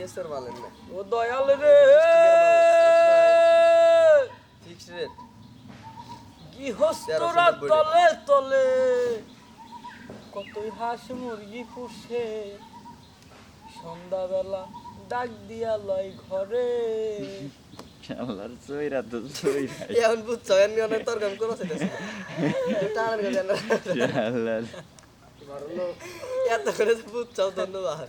বিএসএর মালের না ও দয়াল রে। ফিক্স রেট গৃহস্থরা তলে তলে কতই হাঁস মুরগি পুষে। সন্ধ্যাবেলা ডাক দিয়া লয় ঘরে। আল্লাহর সইরা তো সইরা এখন বুঝছ এমনি অনেক তরকারি করে সেটা টানার না এত করে বুঝছ ধন্যবাদ।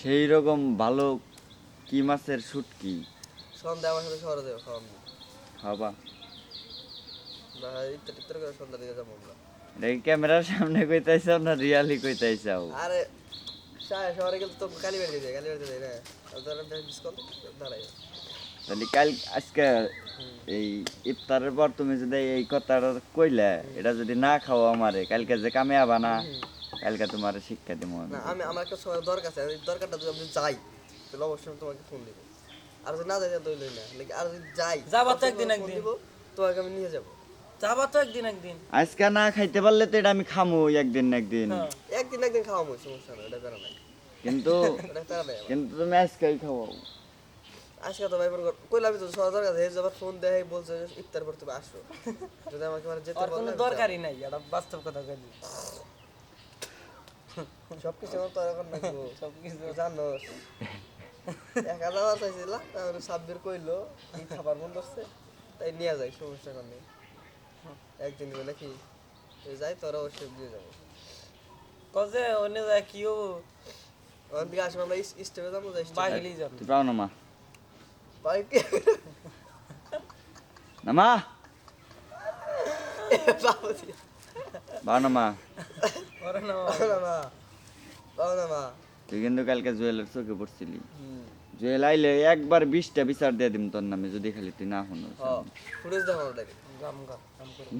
সেই রকম ভালো কি মাছের শুটকি সন্ধ্যা আমার সাথে শহরে যাব খাবা না করে সন্ধ্যা দিকে যাব আমরা। এটা কি ক্যামেরার সামনে কইতাইছাও না রিয়ালি কইতাইছাও আরে শহরে গেলে তো কালি বেড়ে কালি বেড়ে যায় না? দাঁড়াই। তাহলে কাল আজকে এই ইফতারের পর তুমি যদি এই কথাটা কইলে এটা যদি না খাও আমারে কালকে যে কামে আবা না কালকে তোমার শিক্ষা দিব না আমি আমার একটা সময় দরকার আছে দরকারটা যদি আমি যাই তাহলে অবশ্যই তোমাকে ফোন দিব। আর যদি না যাই তো লই না। আর যদি যাই যাবা তো একদিন, একদিন। তোমাকে আমি নিয়ে যাব। যাবা তো একদিন একদিন। আজকে না খাইতে পারলে তো এটা আমি খামু একদিন না একদিন। হ্যাঁ। একদিন একদিন খাওয়াবো সমস্যা নেই এটা বেড়া নাই। কিন্তু। কিন্তু তুমি আজকেই খাওয়াও। আজকে তো ভাই কইলাম তো সবার দরকার আছে যাবার ফোন দেয় বলছে যে ইফতার পর তুমি আসো। যদি আমাকে মানে যেতে দরকারই নাই এটা বাস্তব কথা যাব। সবকিছু আমার তো এখন নাকবো সবকিছু। জানো এক হাজার চাইছিল তারপরে সাব্বির কইলো কি খাবার মন করছে তাই নিয়ে যাই সমস্যা করে নেই। একদিন বলে কি এই যাই তোরা অবশ্যই দিয়ে যাব। কজে অন্য যায় কি ও ওখান থেকে আসব আমরা স্টেপে যাব যাই বাহিলি যাবে। তুই পাও না মা। বাইক না মা। বাবু না মা। তুই কিন্তু কালকে জুয়েলের চোখে পড়ছিলি। জুয়েল আইলে একবার বিশটা বিচার দিয়ে দিম তোর নামে যদি খালি তুই না করে।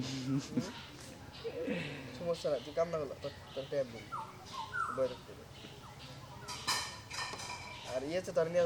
সমস্যা নাই তুই কাম না হলো তোর তোর ট্যাব দিন বই রাখতে দে। আর ইয়েছে তোর নিয়ে